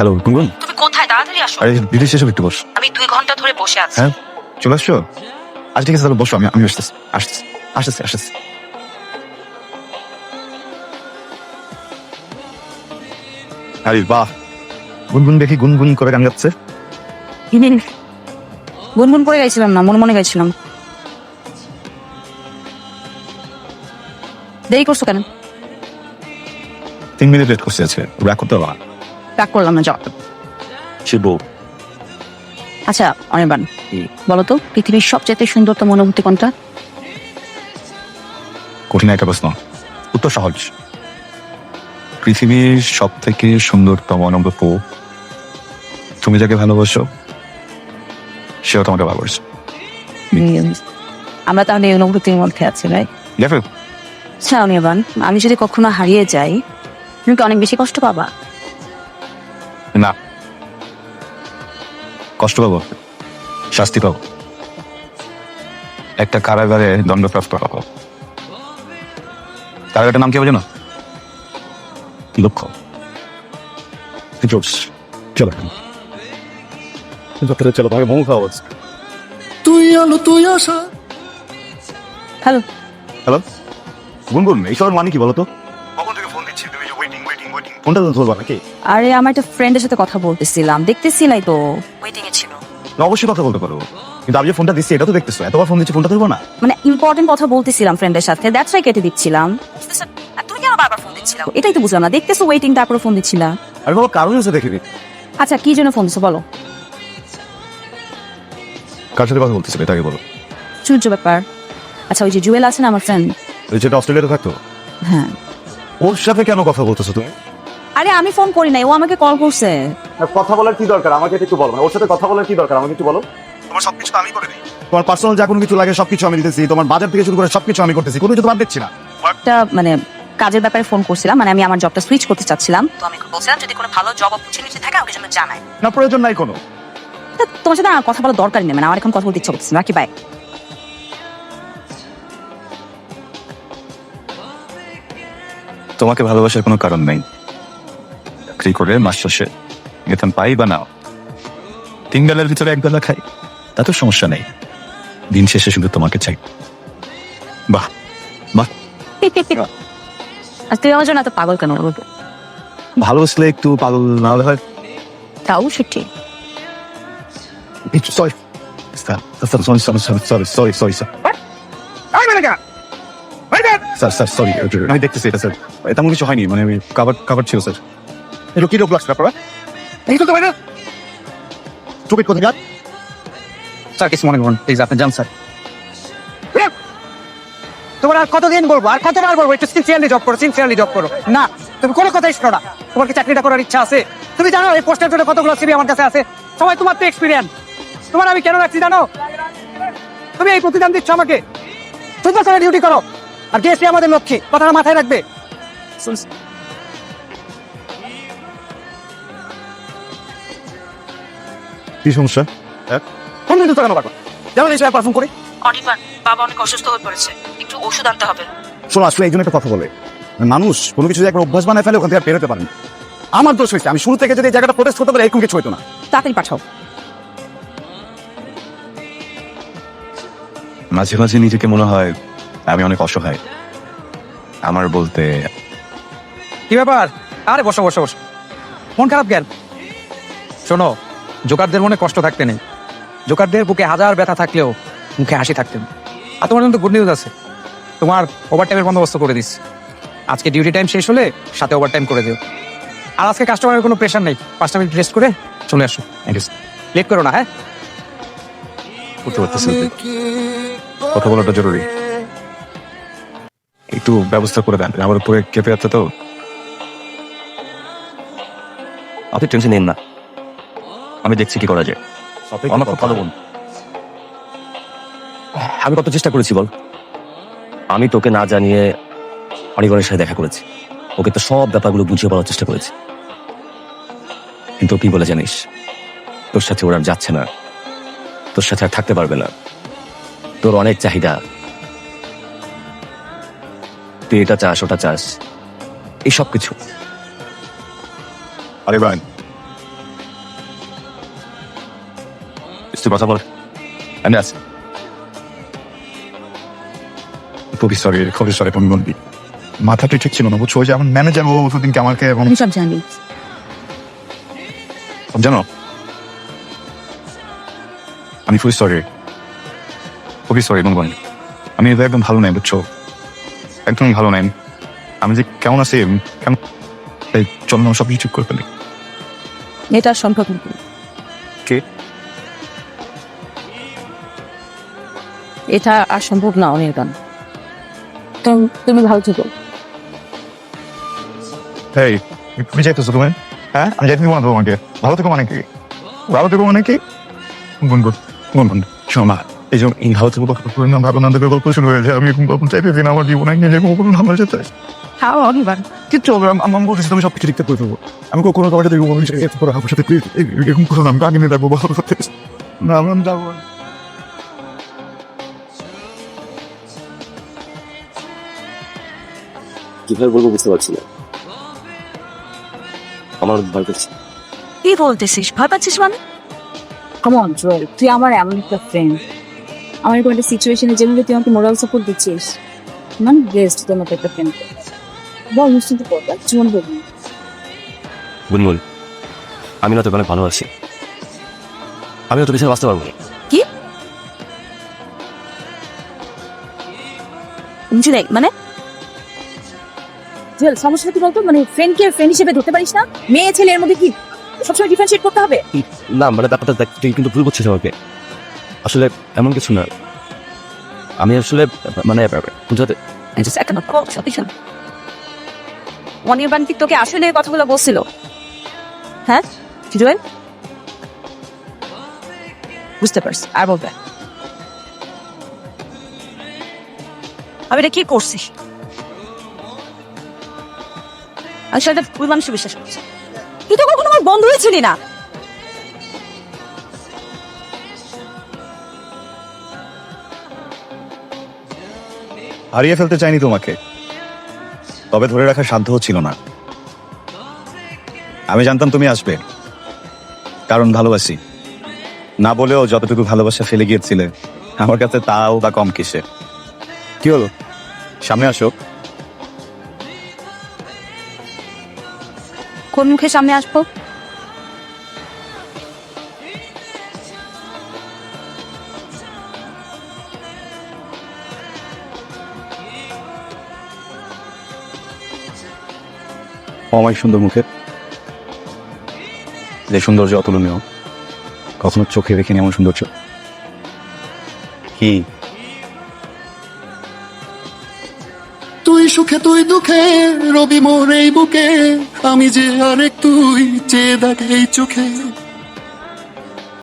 Hello গুনগুন। তুমি কোথায়? তাড়াতাড়ি আসো। আরে দিদি শেষ একটু বস। আমি দুই ঘণ্টা ধরে বসে আছি। হ্যাঁ চলে আসছো? আচ্ছা ঠিক আছে তাহলে বসো আমি আমি আসতেছি আসতেছি আসতেছি আসতেছি। আরে বাহ। গুনগুন দেখি গুনগুন করে গান গাচ্ছে। গুনগুন করে গাইছিলাম না মনে মনে গাইছিলাম। দেরি করছ কেন? তিন মিনিট লেট করছে আছে করতে পারবা রাগ করলাম না সে বউ আচ্ছা অনির্বাণ বলো তো পৃথিবীর সবচেয়ে সুন্দরতম অনুভূতি কোনটা? কঠিন একটা প্রশ্ন। উত্তর সহজ। পৃথিবীর সব থেকে সুন্দরতম অনুভব তুমি যাকে ভালোবাসো সেও তোমাকে ভালোবাসে। আমরা তাহলে এই অনুভূতির মধ্যে আছি দেখো আচ্ছা অনির্বাণ আমি যদি কখনো হারিয়ে যাই তুমি কি অনেক বেশি কষ্ট পাবা? না। কষ্ট পাবো? শাস্তি পাবো? একটা কারাগারে দণ্ডপ্রাপ্ত হব। কারাগারটার নাম কি বোঝো না লক্ষ্য জোস চলো চলো ভাই মোমো খাওয়া তুই আলো তুই আশা। হ্যালো। হ্যালো? গুনগুন এইসবের মানে কি বলো ফোনটা তো ধরবা নাকি? আরে আমার একটা ফ্রেন্ডের সাথে কথা বলতেছিলাম। দেখতেছিলাই তো। ওয়েটিং এ ছিল। না, অবশ্যই কথা বলতে পারো। কিন্তু আমি যে ফোনটা দিচ্ছি এটা তো দেখতেছো। এতবার ফোন দিচ্ছি ফোনটা ধরবো না? মানে ইম্পর্টেন্ট কথা বলতেছিলাম ফ্রেন্ডের সাথে। দ্যাটস ওয়াই কেটে দিচ্ছিলাম। আর তুমি কেন বারবার ফোন দিচ্ছিলা? এটাই তো বুঝলাম না। দেখতেছো ওয়েটিং তারপরে ফোন দিচ্ছিলা। বাবা আচ্ছা কি জন্য ফোন দিছো? বলো। কার সাথে কথা বলতেছিলে এটাকে বলো। সূর্য ব্যাপার। আচ্ছা ওই যে জুয়েল আছে না আমার ফ্রেন্ড ওই যেটা অস্ট্রেলিয়াতে থাকতো? হ্যাঁ। ওর সাথে কেন কথা বলতেছো তুমি? আরে আমি ফোন করি নাই ও আমাকে কল করছে। কথা বলার কি দরকার? আমাকে একটু বলো না ওর সাথে কথা বলার কি দরকার? আমাকে একটু বলো। তোমার সবকিছু আমি করে দিই। তোমার পার্সোনাল যা কোনো কিছু লাগে সবকিছু আমি দিতেছি। তোমার বাজার থেকে শুরু করে সবকিছু আমি করতেছি। কোনো কিছু তো বাদ দিচ্ছি না। একটা মানে কাজের ব্যাপারে ফোন করছিলাম মানে আমি আমার জবটা সুইচ করতে চাচ্ছিলাম। তো আমি বলছিলাম যদি কোনো ভালো জব অপরচুনিটি থাকে আমাকে জন্য। জানাই না প্রয়োজন নাই কোনো। তোমার সাথে আর কথা বলার দরকারই নেই মানে আমার এখন কথা বলতে ইচ্ছা করতেছে না কি বাই তোমাকে ভালোবাসার কোনো কারণ নেই। চাকরি করে মাস শেষে বেতন পাই বা নাও। তিন বেলার ভিতরে এক বেলা খাই তাতে সমস্যা নেই। দিন শেষে শুধু তোমাকে চাই। বাহ বাহ। আর তুই আমার জন্য এত পাগল কেন ভালোবাসলে একটু পাগল না হলে হয়? তাও একটু sorry. Sorry sorry sorry sorry sorry sorry sir. Sir sir sorry আমি দেখতেছি এটা স্যার। তেমন কিছু হয়নি মানে আমি কাভার কাভার ছিল স্যার। এটা কি রোগ লাগছে আপনারা এই তো ভাই না চুপিট কোথায় যান স্যার কিছু মনে করুন প্লিজ আপনি যান স্যার তোমার আর কতদিন বলব? আর কতবার বলব? একটু সিনসিয়ারলি জব করো সিনসিয়ারলি জব করো। না, তুমি কোনো কথাই শোনো না। তোমার কি চাকরিটা করার ইচ্ছা আছে? তুমি জানো, এই পোস্টের জন্য কতগুলো সিবি আমার কাছে আছে? সবাই তোমার তো এক্সপিরিয়েন্স তোমার আমি কেন রাখছি জানো? তুমি এই প্রতিদান দিচ্ছ আমাকে। সুন্দর করে ডিউটি করো। আর গেছি আমাদের লক্ষ্যে কথাটা মাথায় রাখবে। কি সমস্যা? কেন পারব যেমন এই পারফর্ম করে? অনির্বাণ বাবা অনেক অসুস্থ হয়ে পড়েছে। একটু ওষুধ আনতে হবে। শোনো আসলে এই জন্য একটা কথা বলে। মানুষ কোনো কিছু একবার অভ্যাস বানায় ফেলে ওখান থেকে আর বেরোতে পারেন আমার দোষ হয়েছে আমি শুরু থেকে যদি এই জায়গাটা প্রোটেস্ট করতে পারি এরকম কিছু হতো না। তাড়াতাড়ি পাঠাও। মাঝে মাঝে নিজেকে মনে হয় আমি অনেক অসহায়। আমার বলতে কি ব্যাপার? আরে বসো বসো বসো। মন খারাপ কেন? শোনো জোকারদের মনে কষ্ট থাকতে নেই। জোকারদের বুকে হাজার ব্যথা থাকলেও মুখে হাসি থাকতেন আর তোমার জন্য গুড নিউজ আছে। তোমার ওভার টাইমের বন্দোবস্ত করে দিস আজকে ডিউটি টাইম শেষ হলে সাথে ওভার টাইম করে দিও। আর আজকে কাস্টমারের কোনো প্রেশার নেই। পাঁচটা মিনিট রেস্ট করে চলে আসো। লেট করো না হ্যাঁ? পারতেছি কথা বলাটা জরুরি। একটু ব্যবস্থা করে দেন। আমার উপরে কেঁপে যাচ্ছে তো। আপনি টেনশন নিন না। আমি দেখছি কি করা যায়। আমার খুব ভালো বোন আমি কত চেষ্টা করেছি বল। আমি তোকে না জানিয়ে অনিগণের সাথে দেখা করেছি। ওকে তো সব ব্যাপারগুলো বুঝিয়ে বলার চেষ্টা করেছি। কিন্তু ও কি বলে জানিস? তোর সাথে ওরা আর যাচ্ছে না। তোর সাথে আর থাকতে পারবে না। তোর অনেক চাহিদা। তুই এটা চাস ওটা চাস। এই সব কিছু আরে ভাই কিছু কথা বল আমি আছি খুবই সরি খুবই সরি তুমি বলবি মাথাটা ঠিক ছিল না বুঝছ ওই যে আমার ম্যানেজার ও দিনকে আমাকে এবং আমি সব জানি জানো আমি খুবই সরি খুবই সরি বলব আমি এটা একদম ভালো নাই বুঝছ একদম ভালো নাই আমি যে কেমন আছি কেমন এই চল না সব কিছু ঠিক করে ফেলি এটা সম্ভব কে এটা আর সম্ভব না অনির্বাণ তো তুমি ভালো থেকো এই তুমি চাইতেছো তুমি হ্যাঁ আমি যাইতে দিব না তোমাকে ভালো থেকো মানে কি ভালো থেকো মানে কি গুন গুন গুন গুন শোনো এই যে এই ভালো থেকো না ভালো না থেকে গল্প শুরু হয়েছে আমি এখন গল্প চাইতেছি না আমার জীবনে নিয়ে যাব কোনো আমার সাথে হ্যাঁ অনির্বাণ কিচ্ছু হবে না, আমি আমি তুমি সব কিছু ঠিকঠাক করে দেবো আমি কখনো তোমার সাথে করে সাথে এরকম না আমি আগে নিয়ে থাকব ভালো করতে না আমি যাব কীভাবে বলব বুঝতে পারছি না। আমার অনেক ভয় করছে। কি বলতেছিস? ভয় পাচ্ছিস মানে? কমন জোয়েল তুই আমার এমন একটা ফ্রেন্ড আমার এরকম একটা সিচুয়েশনে যেভাবে তুই আমাকে মোরাল সাপোর্ট দিচ্ছিস। মানে বেস্ট তোর মতো একটা ফ্রেন্ড বল নিশ্চিন্ত করবা জীবন বলবি গুনগুন আমি না তোকে অনেক ভালো আছি আমি তোর পিছনে বাঁচতে পারব না। কি? মানে? সমস্যা কি বলতো? মানে ফ্রেন্ডকে ফ্রেন্ড হিসেবে ধরতে পারিস না? মেয়ে ছেলে এর মধ্যে কি সবসময় ডিফারেন্সিয়েট করতে হবে? না মানে ব্যাপারটা দেখ তুই কিন্তু ভুল করছিস আমাকে। আসলে এমন কিছু না। আমি আসলে মানে বুঝাতে অনির্বাণ কি তোকে আসলে এই কথাগুলো বলছিল। হ্যাঁ? জুয়েল বুঝতে পারছি আর বলবে? আমি এটা কি করছিস? আমি সেটা ভুল মানুষকে বিশ্বাস করছি। তুই তো কখনো আমার বন্ধু হয়েছিলি না। হারিয়ে ফেলতে চাইনি তোমাকে। তবে ধরে রাখার সাধ্য হচ্ছিল না। আমি জানতাম তুমি আসবে। কারণ ভালোবাসি। না বলেও যতটুকু ভালোবাসা ফেলে গিয়েছিলে, আমার কাছে তাও বা কম কিসে। কি হলো? সামনে আসো। কোন মুখে সামনে আসব? অমায়িক সুন্দর মুখে। যে সৌন্দর্য অতুলনীয়, কখনো চোখে রেখে এমন সৌন্দর্য। কি? সুখে তুই দুঃখে, রবি মোর এই বুকে। আমি যে আরেক, তুই চেয়ে দেখ এই চোখে।